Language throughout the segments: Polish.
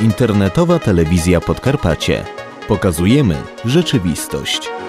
Internetowa Telewizja Podkarpacie. Pokazujemy rzeczywistość.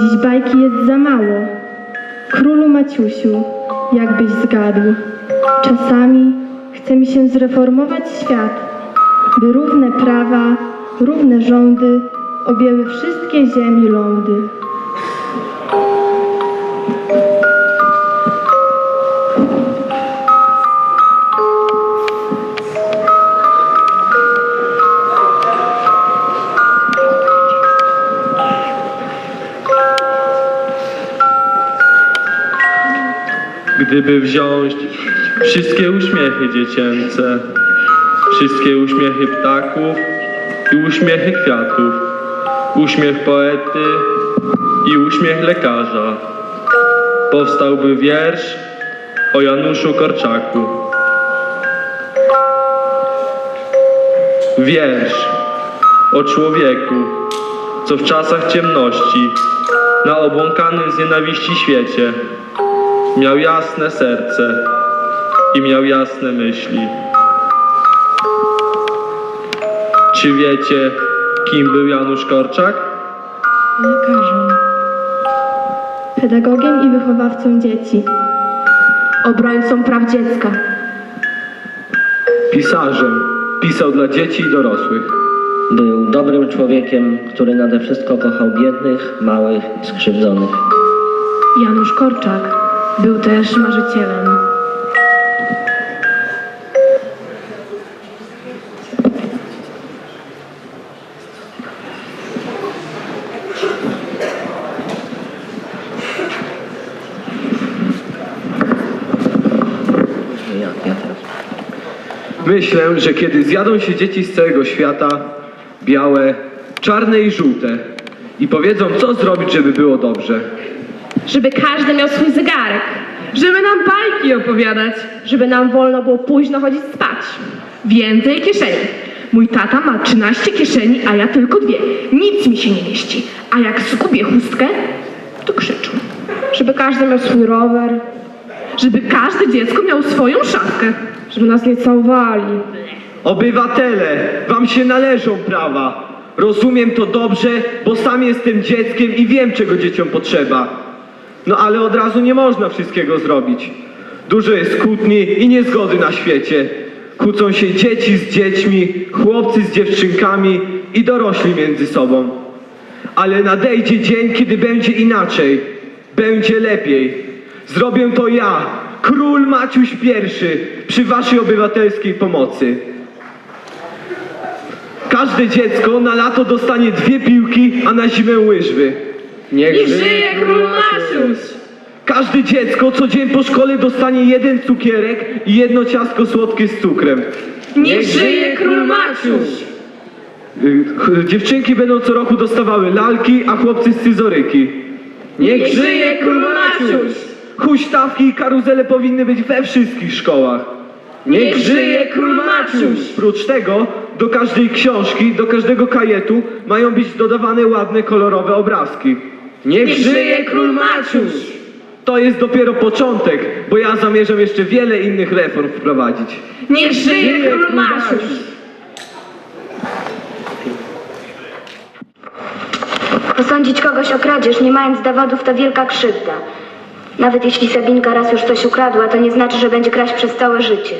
Dziś bajki jest za mało. Królu Maciusiu, jakbyś zgadł. Czasami chce mi się zreformować świat, by równe prawa, równe rządy objęły wszystkie ziemi lądy. Gdyby wziąć wszystkie uśmiechy dziecięce, wszystkie uśmiechy ptaków i uśmiechy kwiatów, uśmiech poety i uśmiech lekarza, powstałby wiersz o Januszu Korczaku. Wiersz o człowieku, co w czasach ciemności, na obłąkanym z nienawiści świecie, Miał jasne serce i miał jasne myśli. Czy wiecie, kim był Janusz Korczak? Lekarzem. Pedagogiem i wychowawcą dzieci. Obrońcą praw dziecka. Pisarzem. Pisał dla dzieci i dorosłych. Był dobrym człowiekiem, który nade wszystko kochał biednych, małych i skrzywdzonych. Janusz Korczak był też marzycielem. Myślę, że kiedy zjadą się dzieci z całego świata, białe, czarne i żółte, i powiedzą, co zrobić, żeby było dobrze, żeby każdy miał swój zegarek, żeby nam bajki opowiadać, żeby nam wolno było późno chodzić spać. Więcej kieszeni. Mój tata ma 13 kieszeni, a ja tylko dwie. Nic mi się nie mieści. A jak zgubię chustkę, to krzyczą. Żeby każdy miał swój rower, żeby każde dziecko miało swoją szafkę, żeby nas nie całowali. Obywatele, wam się należą prawa. Rozumiem to dobrze, bo sam jestem dzieckiem i wiem, czego dzieciom potrzeba. No ale od razu nie można wszystkiego zrobić. Dużo jest kłótni i niezgody na świecie. Kłócą się dzieci z dziećmi, chłopcy z dziewczynkami i dorośli między sobą. Ale nadejdzie dzień, kiedy będzie inaczej. Będzie lepiej. Zrobię to ja, król Maciuś I, przy waszej obywatelskiej pomocy. Każde dziecko na lato dostanie dwie piłki, a na zimę łyżwy. Niech żyje król Maciuś! Każde dziecko co dzień po szkole dostanie jeden cukierek i jedno ciastko słodkie z cukrem. Niech żyje król Maciuś! Y, ch- Dziewczynki będą co roku dostawały lalki, a chłopcy scyzoryki. Niech żyje król Maciuś! Huśtawki i karuzele powinny być we wszystkich szkołach. Niech żyje król Maciuś! Prócz tego do każdej książki, do każdego kajetu mają być dodawane ładne, kolorowe obrazki. Niech żyje król Maciuś! To jest dopiero początek, bo ja zamierzam jeszcze wiele innych reform wprowadzić. Niech żyje król Maciuś! Osądzić kogoś o kradzież, nie mając dowodów, to wielka krzywda. Nawet jeśli Sabinka raz już coś ukradła, to nie znaczy, że będzie kraść przez całe życie.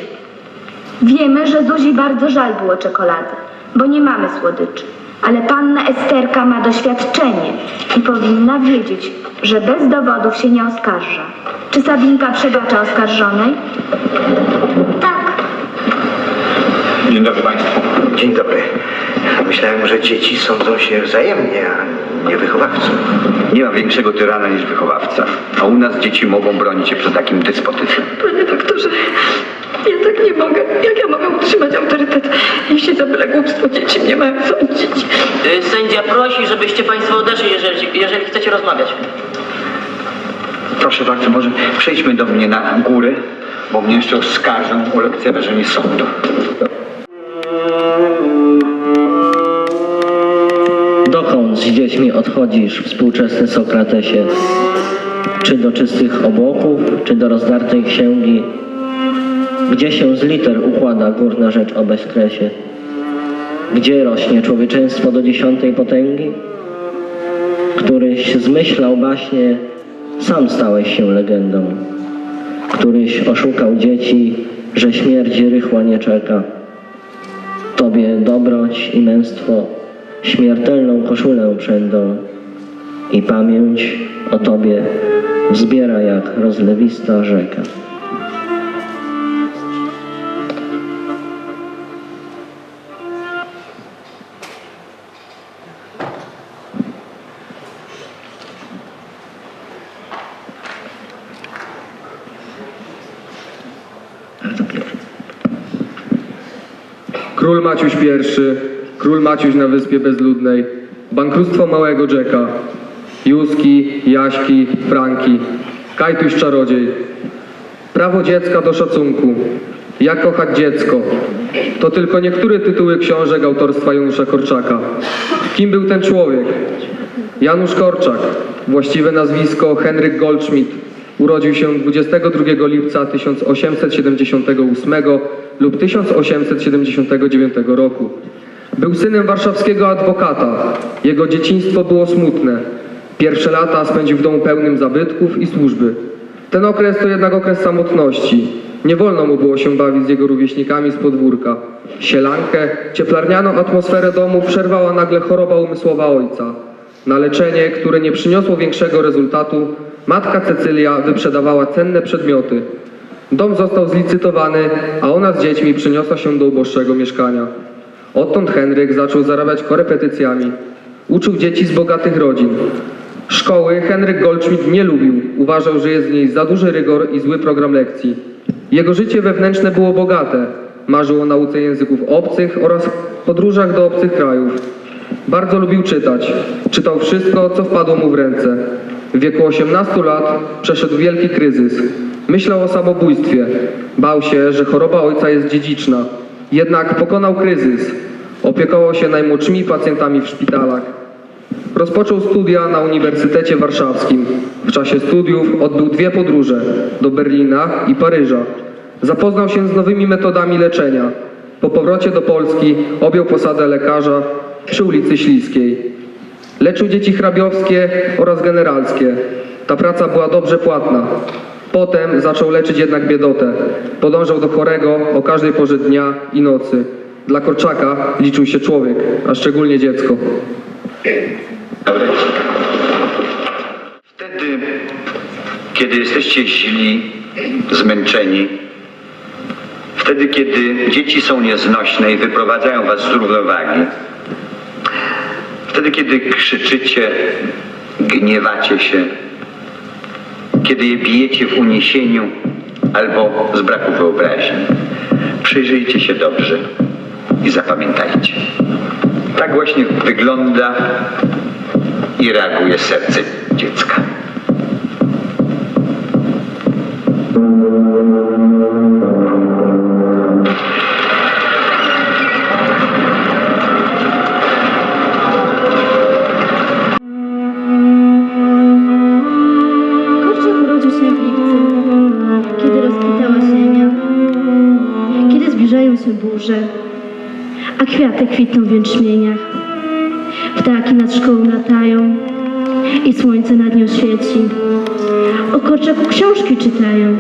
Wiemy, że Zuzi bardzo żal było czekolady, bo nie mamy słodyczy. Ale panna Esterka ma doświadczenie i powinna wiedzieć, że bez dowodów się nie oskarża. Czy Sabinka przebacza oskarżonej? Tak. Dzień dobry Państwu. Dzień dobry. Myślałem, że dzieci sądzą się wzajemnie, a nie wychowawców. Nie ma większego tyrana niż wychowawca, a u nas dzieci mogą bronić się przed takim despotyzmem. Panie doktorze, ja tak nie mogę. Jak ja mogę utrzymać autorytet, jeśli za byle głupstwo dzieci mnie mają sądzić? Y, Sędzia prosi, żebyście Państwo odeszli, jeżeli, jeżeli chcecie rozmawiać. Proszę bardzo, może przejdźmy do mnie na górę, bo mnie jeszcze oskarżą o lekceważenie sądu. Dokąd z dziećmi odchodzisz, współczesny Sokratesie? Czy do czystych obłoków, czy do rozdartej księgi? Gdzie się z liter układa górna rzecz o bezkresie? Gdzie rośnie człowieczeństwo do dziesiątej potęgi? Któryś zmyślał baśnie, sam stałeś się legendą. Któryś oszukał dzieci, że śmierć rychła nie czeka. Tobie dobroć i męstwo śmiertelną koszulę przędą i pamięć o Tobie wzbiera jak rozlewista rzeka. Król Maciuś I, król Maciuś na Wyspie Bezludnej, bankructwo małego Jacka, Józki, Jaśki, Franki, Kajtuś Czarodziej, prawo dziecka do szacunku, jak kochać dziecko. To tylko niektóre tytuły książek autorstwa Janusza Korczaka. Kim był ten człowiek? Janusz Korczak, właściwe nazwisko Henryk Goldschmidt, urodził się 22 lipca 1878 lub 1879 roku. Był synem warszawskiego adwokata. Jego dzieciństwo było smutne. Pierwsze lata spędził w domu pełnym zabytków i służby. Ten okres to jednak okres samotności. Nie wolno mu było się bawić z jego rówieśnikami z podwórka. Sielankę, cieplarnianą atmosferę domu przerwała nagle choroba umysłowa ojca. Na leczenie, które nie przyniosło większego rezultatu, matka Cecylia wyprzedawała cenne przedmioty. Dom został zlicytowany, a ona z dziećmi przyniosła się do uboższego mieszkania. Odtąd Henryk zaczął zarabiać korepetycjami. Uczył dzieci z bogatych rodzin. Szkoły Henryk Goldschmidt nie lubił. Uważał, że jest w niej za duży rygor i zły program lekcji. Jego życie wewnętrzne było bogate. Marzył o nauce języków obcych oraz podróżach do obcych krajów. Bardzo lubił czytać. Czytał wszystko, co wpadło mu w ręce. W wieku 18 lat przeszedł wielki kryzys. Myślał o samobójstwie. Bał się, że choroba ojca jest dziedziczna. Jednak pokonał kryzys. Opiekował się najmłodszymi pacjentami w szpitalach. Rozpoczął studia na Uniwersytecie Warszawskim. W czasie studiów odbył dwie podróże do Berlina i Paryża. Zapoznał się z nowymi metodami leczenia. Po powrocie do Polski objął posadę lekarza przy ulicy Śliskiej. Leczył dzieci hrabiowskie oraz generalskie. Ta praca była dobrze płatna. Potem zaczął leczyć jednak biedotę. Podążał do chorego o każdej porze dnia i nocy. Dla Korczaka liczył się człowiek, a szczególnie dziecko. Wtedy, kiedy jesteście źli, zmęczeni, wtedy, kiedy dzieci są nieznośne i wyprowadzają was z równowagi, wtedy, kiedy krzyczycie, gniewacie się, kiedy je bijecie w uniesieniu albo z braku wyobraźni, przyjrzyjcie się dobrze i zapamiętajcie. Tak właśnie wygląda i reaguje serce dziecka. Korczak kwiaty kwitną w jęczmieniach. Ptaki nad szkołą latają i słońce nad nią świeci. O Korczaku książki czytają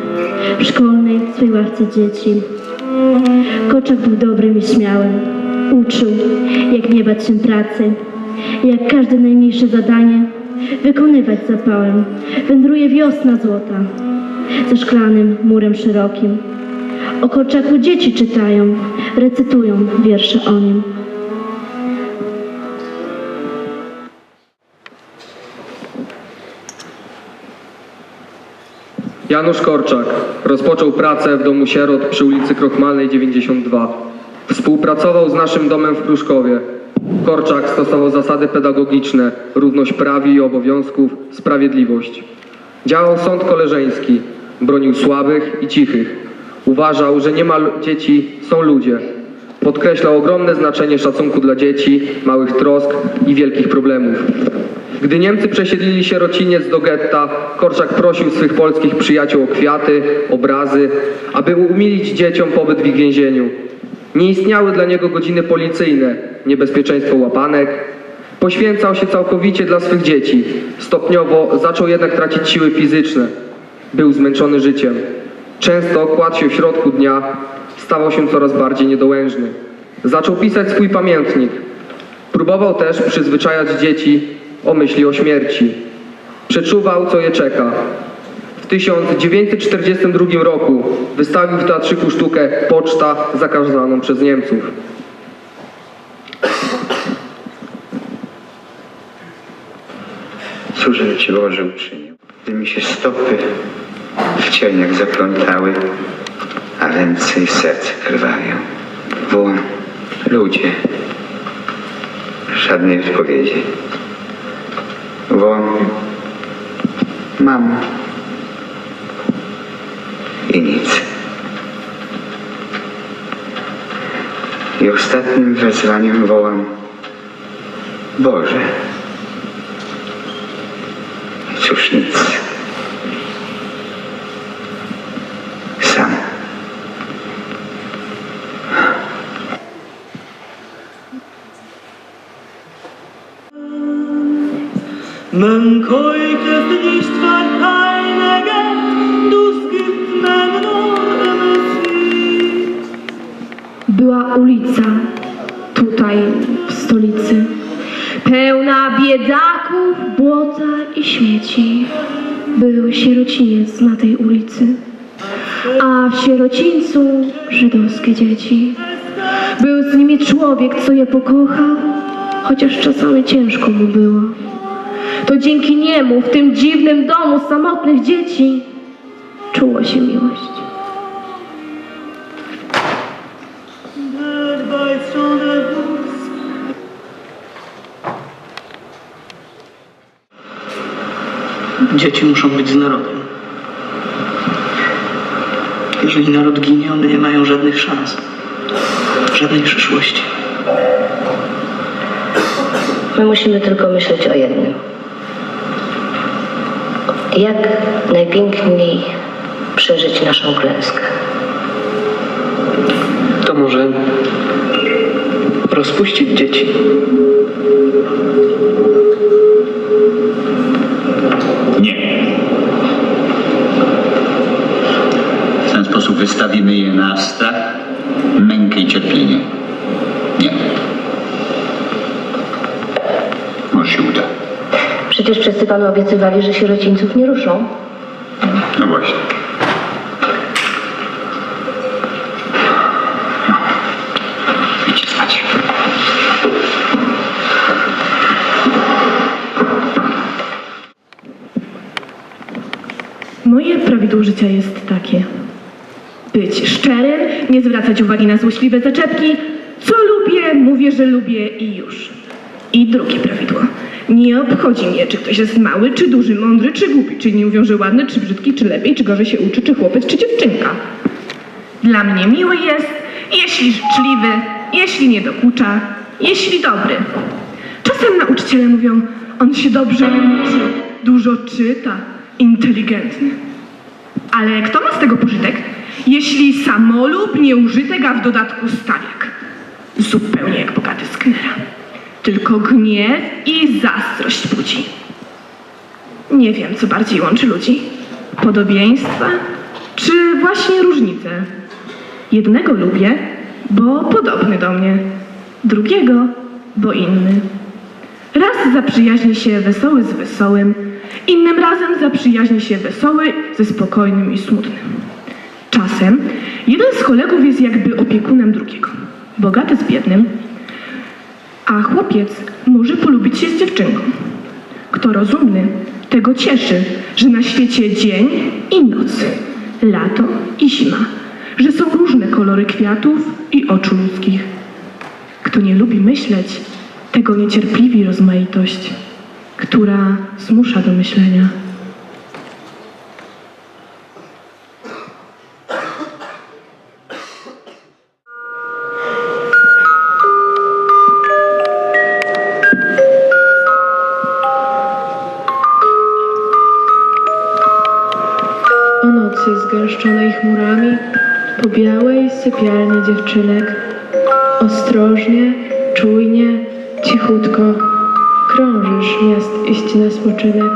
w szkolnej swej ławce dzieci. Korczak był dobrym i śmiałym. Uczył, jak nie bać się pracy, jak każde najmniejsze zadanie wykonywać zapałem. Wędruje wiosna złota ze szklanym murem szerokim. O Korczaku dzieci czytają, recytują wiersze o nim. Janusz Korczak rozpoczął pracę w Domu Sierot przy ulicy Krochmalnej 92. Współpracował z naszym domem w Pruszkowie. Korczak stosował zasady pedagogiczne, równość prawi i obowiązków, sprawiedliwość. Działał sąd koleżeński, bronił słabych i cichych, Uważał, że nie ma lu- dzieci, są ludzie. Podkreślał ogromne znaczenie szacunku dla dzieci, małych trosk i wielkich problemów. Gdy Niemcy przesiedlili sierociniec do getta, Korczak prosił swych polskich przyjaciół o kwiaty, obrazy, aby umilić dzieciom pobyt w ich więzieniu. Nie istniały dla niego godziny policyjne, niebezpieczeństwo łapanek. Poświęcał się całkowicie dla swych dzieci. Stopniowo zaczął jednak tracić siły fizyczne. Był zmęczony życiem. Często kładł się w środku dnia, stawał się coraz bardziej niedołężny. Zaczął pisać swój pamiętnik. Próbował też przyzwyczajać dzieci o myśli o śmierci. Przeczuwał, co je czeka. W 1942 roku wystawił w teatrzyku sztukę Poczta zakazaną przez Niemców. Cóżem Ci Boże uczynił, gdy mi się stopy w cieniach zaplątały, a ręce i serce krwawią. Wołam, ludzie, żadnej odpowiedzi. Wołam, mamo i nic. I ostatnim wezwaniem wołam, Boże. Był sierociniec na tej ulicy, a w sierocińcu żydowskie dzieci. Był z nimi człowiek, co je pokochał, chociaż czasami ciężko mu było. To dzięki niemu w tym dziwnym domu samotnych dzieci czuło się miłość. Dzieci muszą być z narodem. Jeżeli naród ginie, one nie mają żadnych szans. Żadnej przyszłości. My musimy tylko myśleć o jednym. Jak najpiękniej przeżyć naszą klęskę. To może rozpuścić dzieci. Nie. W ten sposób wystawimy je na strach, mękę i cierpienie. Nie. Może się uda. Przecież wszyscy panu obiecywali, że sierocińców nie ruszą. No właśnie. Idźcie spać. Moje prawidło życia jest zwracać uwagi na złośliwe zaczepki. Co lubię, mówię, że lubię i już. I drugie prawidło. Nie obchodzi mnie, czy ktoś jest mały, czy duży, mądry, czy głupi, czy nie mówią, że ładny, czy brzydki, czy lepiej, czy gorzej się uczy, czy chłopiec, czy dziewczynka. Dla mnie miły jest, jeśli życzliwy, jeśli nie dokucza, jeśli dobry. Czasem nauczyciele mówią, on się dobrze uczy, dużo czyta, inteligentny. Ale kto ma z tego pożytek, jeśli samolub, nieużytek, a w dodatku stawiak? Zupełnie jak bogaty sknera. Tylko gniew i zazdrość budzi. Nie wiem, co bardziej łączy ludzi. Podobieństwa czy właśnie różnice? Jednego lubię, bo podobny do mnie. Drugiego, bo inny. Raz zaprzyjaźni się wesoły z wesołym, innym razem zaprzyjaźni się wesoły ze spokojnym i smutnym. Czasem jeden z kolegów jest jakby opiekunem drugiego, bogaty z biednym, a chłopiec może polubić się z dziewczynką. Kto rozumny, Tego cieszy, że na świecie dzień i noc, lato i zima, że są różne kolory kwiatów i oczu ludzkich. Kto nie lubi myśleć, tego niecierpliwi rozmaitość, która zmusza do myślenia. Nocy zgęszczonej chmurami po białej sypialni dziewczynek ostrożnie, czujnie, cichutko krążysz miast iść na spoczynek.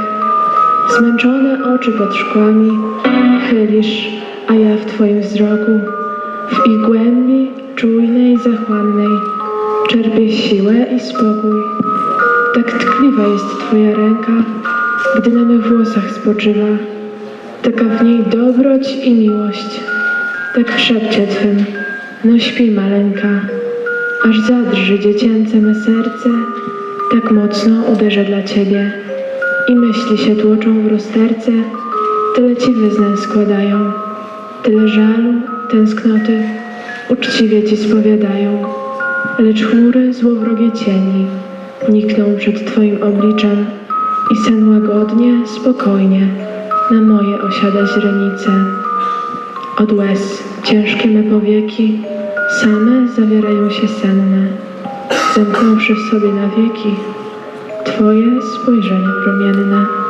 Zmęczone oczy pod szkłami chylisz, a ja w twoim wzroku w ich głębi czujnej, zachłannej czerpię siłę i spokój. Tak tkliwa jest twoja ręka, gdy na mych włosach spoczywa. Taka w niej dobroć i miłość, tak w szepcie twym, no śpi maleńka, aż zadrży dziecięce me serce, tak mocno uderzę dla ciebie. I myśli się tłoczą w rozterce, tyle ci wyznań składają, tyle żalu, tęsknoty, uczciwie ci spowiadają. Lecz chmury złowrogie cieni nikną przed twoim obliczem i sen łagodnie, spokojnie na moje osiada źrenice. Od łez ciężkie me powieki same zawierają się senne, zamknąwszy w sobie na wieki Twoje spojrzenie promienne.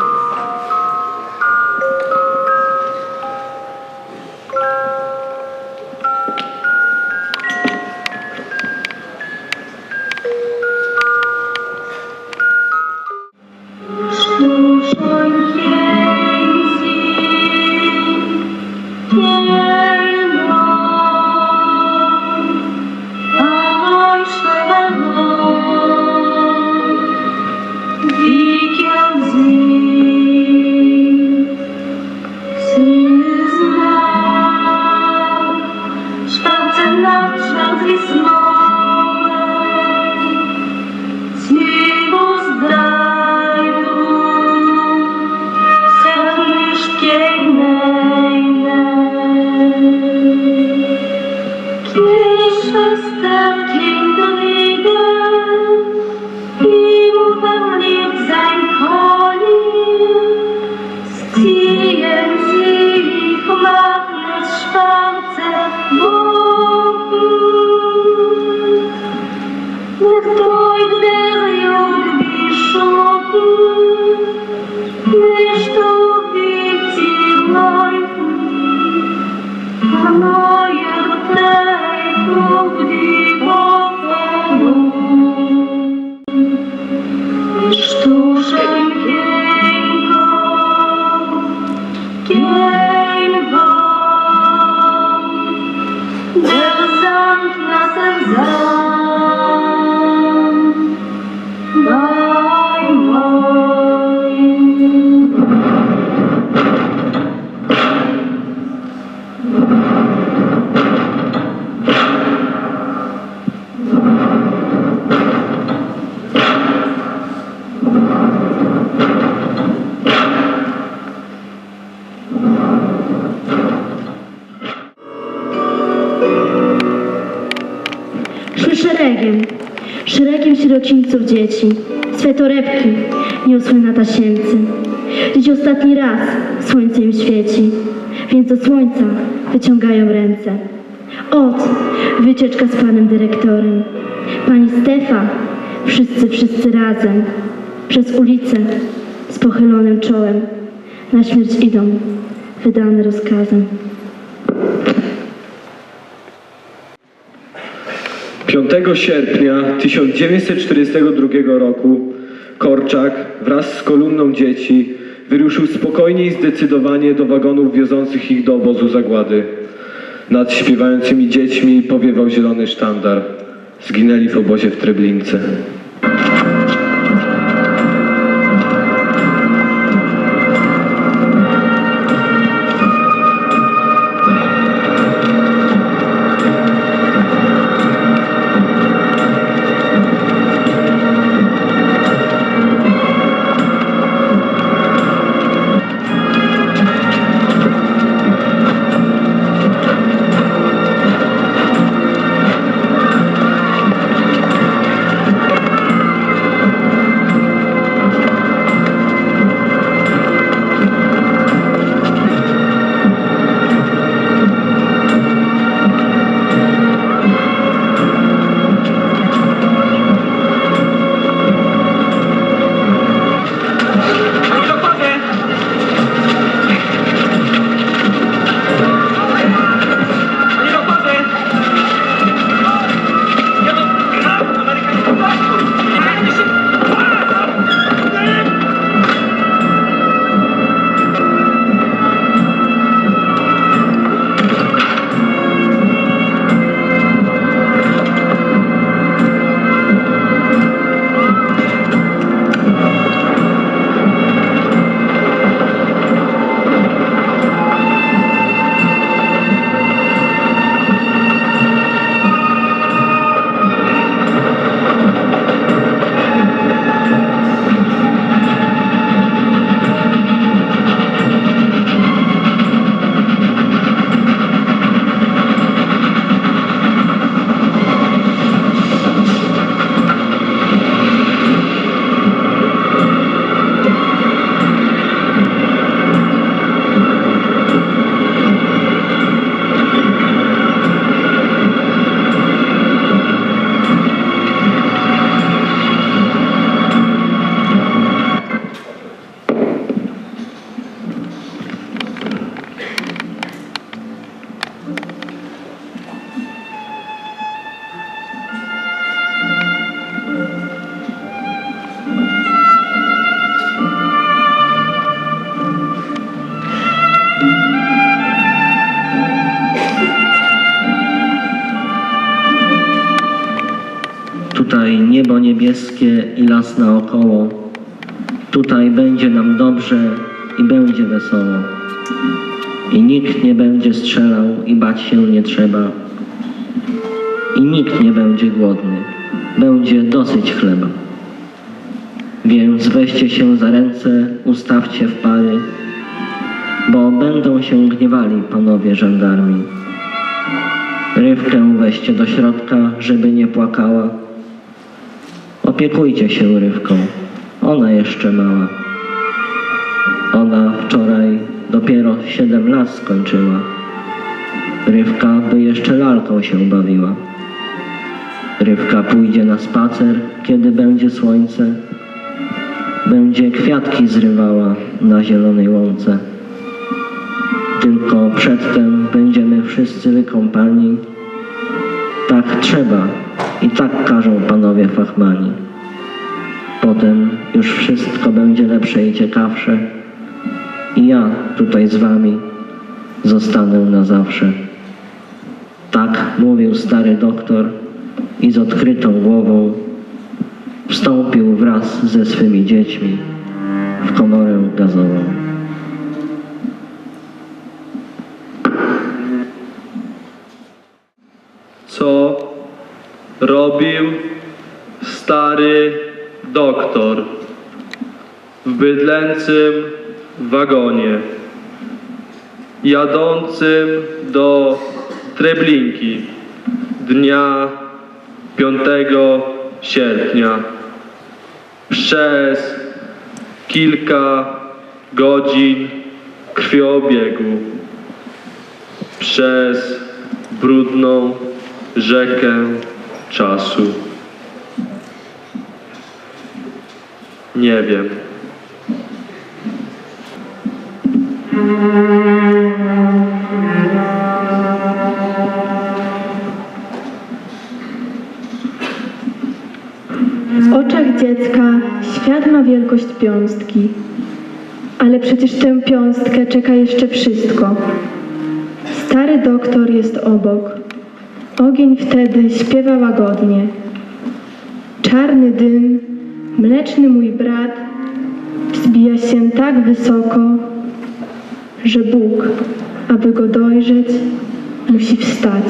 Mama. Szeregiem, szeregiem sierocińców dzieci. Swe torebki niosły na tasiemcy. Dziś ostatni raz słońce im świeci, więc do słońca wyciągają ręce. Ot, wycieczka z panem dyrektorem. Pani Stefa, wszyscy, wszyscy razem. Przez ulicę z pochylonym czołem. Na śmierć idą, wydane rozkazem. 5 sierpnia 1942 roku Korczak wraz z kolumną dzieci wyruszył spokojnie i zdecydowanie do wagonów wiozących ich do obozu zagłady. Nad śpiewającymi dziećmi powiewał zielony sztandar. Zginęli w obozie w Treblince. Niebieskie i las naokoło. Tutaj będzie nam dobrze i będzie wesoło. I nikt nie będzie strzelał i bać się nie trzeba. I nikt nie będzie głodny. Będzie dosyć chleba. Więc weźcie się za ręce, ustawcie w pary, bo będą się gniewali panowie żandarmi. Rywkę weźcie do środka, żeby nie płakała. Opiekujcie się Rywką, ona jeszcze mała. Ona wczoraj dopiero siedem lat skończyła. Rywka by jeszcze lalką się bawiła. Rywka pójdzie na spacer, kiedy będzie słońce. Będzie kwiatki zrywała na zielonej łące. Tylko przedtem będziemy wszyscy wykąpani. Tak trzeba i tak każą panowie fachmani. Potem już wszystko będzie lepsze i ciekawsze. I ja tutaj z wami zostanę na zawsze. Tak mówił stary doktor i z odkrytą głową wstąpił wraz ze swymi dziećmi w komorę gazową. Co robił stary doktor w bydlęcym wagonie jadącym do Treblinki dnia 5 sierpnia przez kilka godzin krwiobiegu przez brudną rzekę czasu. Nie wiem. W oczach dziecka świat ma wielkość piąstki, ale przecież tę piąstkę czeka jeszcze wszystko. Stary doktor jest obok. Ogień wtedy śpiewa łagodnie. Czarny dym, mleczny mój brat, wzbija się tak wysoko, że Bóg, aby go dojrzeć, musi wstać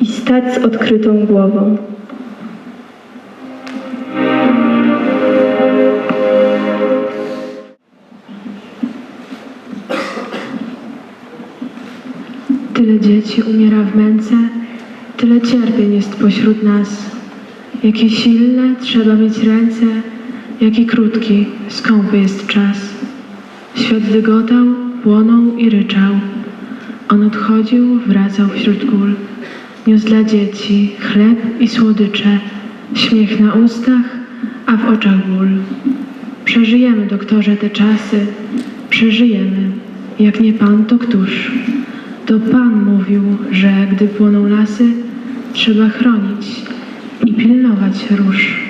i stać z odkrytą głową. Tyle dzieci umiera w męce, tyle cierpień jest pośród nas. Jakie silne trzeba mieć ręce, jaki krótki, skąpy jest czas. Świat dygotał, płonął i ryczał. On odchodził, wracał wśród gól. Niósł dla dzieci chleb i słodycze, śmiech na ustach, a w oczach ból. Przeżyjemy, doktorze, te czasy, przeżyjemy. Jak nie pan, to któż? To Pan mówił, że gdy płoną lasy, trzeba chronić i pilnować róż.